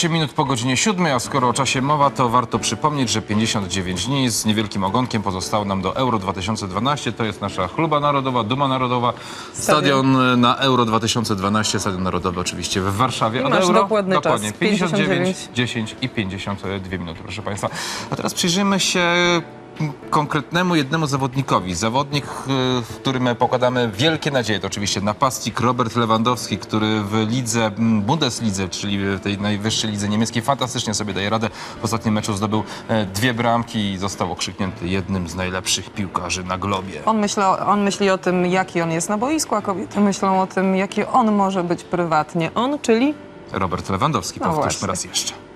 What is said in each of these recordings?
8 minut po godzinie 7, a skoro o czasie mowa, to warto przypomnieć, że 59 dni z niewielkim ogonkiem pozostało nam do Euro 2012. To jest nasza chluba narodowa, duma narodowa. Stadion na Euro 2012, Stadion Narodowy oczywiście w Warszawie. I masz Euro dokładny czas, dokładnie 59, 59. 10 i 52 minuty, proszę Państwa. A teraz przyjrzyjmy się konkretnemu jednemu zawodnikowi. Zawodnik, y, w którym pokładamy wielkie nadzieje, to oczywiście napastnik Robert Lewandowski, który w lidze, Bundeslidze, czyli w tej najwyższej lidze niemieckiej, fantastycznie sobie daje radę. W ostatnim meczu zdobył e, dwie bramki i został okrzyknięty jednym z najlepszych piłkarzy na globie. On myśli, o, on myśli o tym, jaki on jest na boisku, a kobiety myślą o tym, jaki on może być prywatnie. On, czyli Robert Lewandowski, No powtórzmy właśnie. raz jeszcze.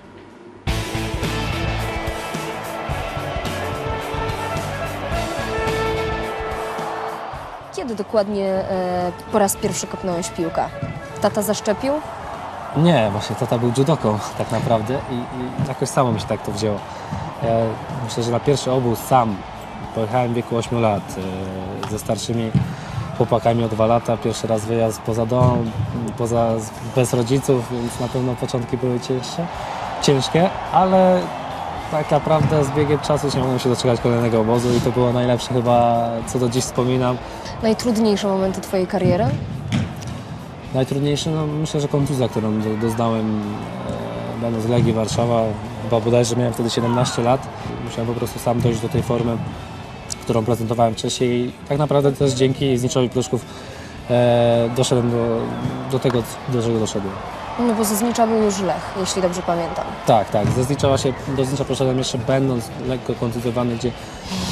Kiedy dokładnie e, po raz pierwszy kopnąłeś piłkę? Tata zaszczepił? Nie, właśnie tata był judoką tak naprawdę i, i jakoś samo mi się tak to wzięło. Ja myślę, że na pierwszy obóz sam pojechałem w wieku 8 lat e, ze starszymi chłopakami o 2 lata. Pierwszy raz wyjazd poza dom, poza, bez rodziców, więc na pewno początki były cięższe, ciężkie, ale tak naprawdę z biegiem czasu nie mogłem się doczekać kolejnego obozu i to było najlepsze chyba, co do dziś wspominam. Najtrudniejsze momenty Twojej kariery? Najtrudniejsze, no myślę, że kontuzja, którą do- doznałem e, będąc Legii Warszawa, chyba bodajże miałem wtedy 17 lat. Musiałem po prostu sam dojść do tej formy, którą prezentowałem wcześniej i tak naprawdę też dzięki Zniczowi Pruszków e, doszedłem do, do tego, do czego doszedłem. No bo ze Znicza był już Lech, jeśli dobrze pamiętam. Tak, tak. Ze Zniczowa się, do Znicza poszedłem jeszcze będąc lekko kontuzjowany, gdzie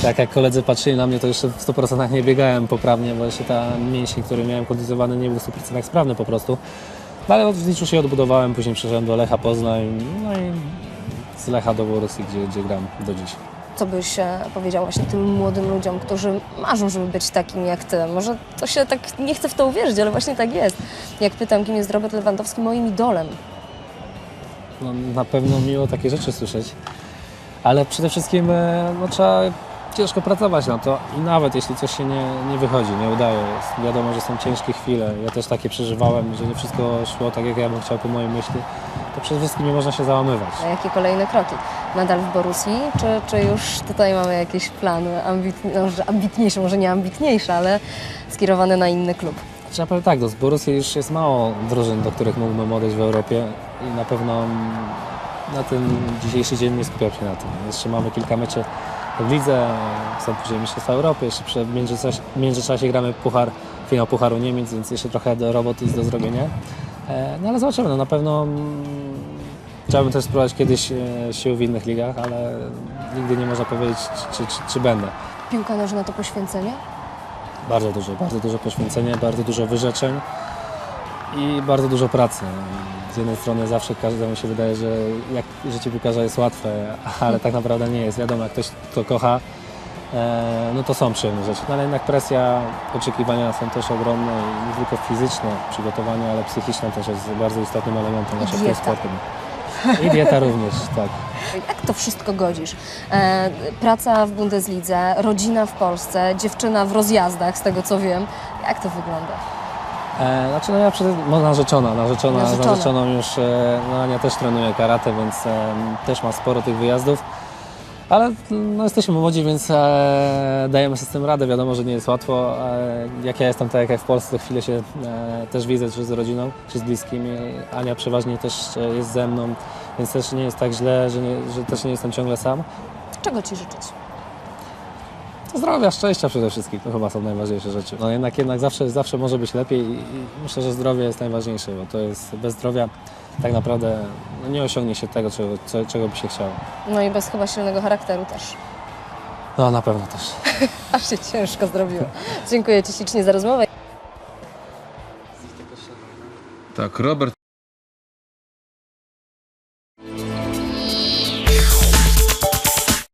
tak jak koledzy patrzyli na mnie, to jeszcze w 100% nie biegałem poprawnie, bo jeszcze ta mięsień, który miałem kontuzjowany nie był w 100% sprawny po prostu. No, ale w Zniczu się odbudowałem, później przeszedłem do Lecha Poznań, no i z Lecha do Borusy, gdzie, gdzie gram do dziś. Co byś e, powiedział właśnie tym młodym ludziom, którzy marzą, żeby być takim jak Ty? Może to się tak, nie chcę w to uwierzyć, ale właśnie tak jest. Jak pytam, kim jest Robert Lewandowski, moim idolem. No, na pewno miło takie rzeczy słyszeć, ale przede wszystkim e, no, trzeba ciężko pracować na to i nawet jeśli coś się nie, nie wychodzi, nie udaje, wiadomo, że są ciężkie chwile, ja też takie przeżywałem, że nie wszystko szło tak jak ja bym chciał po mojej myśli, to przede wszystkim nie można się załamywać. A jakie kolejne kroki? Nadal w Borussii, czy, czy już tutaj mamy jakieś plany ambitne, no, może nie ambitniejsze, ale skierowane na inny klub? Trzeba powiedzieć tak, no, z Borussii już jest mało drużyn, do których mógłbym odejść w Europie i na pewno na ten dzisiejszy dzień nie skupiam się na tym. Jeszcze mamy kilka meczy w lidze, są później Mistrzostwa Europy, jeszcze w międzyczasie, w międzyczasie gramy puchar, finał Pucharu Niemiec, więc jeszcze trochę do roboty jest do zrobienia. E, No ale zobaczymy, no, na pewno mm, chciałbym też spróbować kiedyś e, sił w innych ligach, ale nigdy nie można powiedzieć, czy, czy, czy będę. Piłka nożna to poświęcenie? Bardzo dużo, bardzo dużo poświęcenia, bardzo dużo wyrzeczeń i bardzo dużo pracy. Z jednej strony zawsze każdemu się wydaje, że jak życie piłkarza jest łatwe, ale tak naprawdę nie jest. Wiadomo, jak ktoś to kocha, e, no to są przyjemne rzeczy. No ale jednak presja, oczekiwania są też ogromne nie tylko fizyczne przygotowanie, ale psychiczne też jest bardzo istotnym elementem naszego sportu. I dieta również, tak. Jak to wszystko godzisz? E, praca w Bundeslidze, rodzina w Polsce, dziewczyna w rozjazdach, z tego co wiem. Jak to wygląda? E, znaczy no ja przede no, narzeczona, narzeczona, Narzeczona. z narzeczoną już, e, no Ania też trenuje karate, więc e, też ma sporo tych wyjazdów. Ale no, jesteśmy młodzi, więc e, dajemy sobie z tym radę. Wiadomo, że nie jest łatwo. E, jak ja jestem, tak jak w Polsce, to chwilę się e, też widzę, czy z rodziną, czy z bliskimi. Ania przeważnie też e, jest ze mną, więc też nie jest tak źle, że, nie, że też nie jestem ciągle sam. Czego Ci życzyć? Zdrowia, szczęścia przede wszystkim, to chyba są najważniejsze rzeczy. No jednak, jednak zawsze, zawsze może być lepiej i, i myślę, że zdrowie jest najważniejsze, bo to jest bez zdrowia tak naprawdę no, nie osiągnie się tego, czego, co, czego by się chciało. No i bez chyba silnego charakteru też. No na pewno też. Aż się ciężko zrobiło. Dziękuję Ci ślicznie za rozmowę. Tak, Robert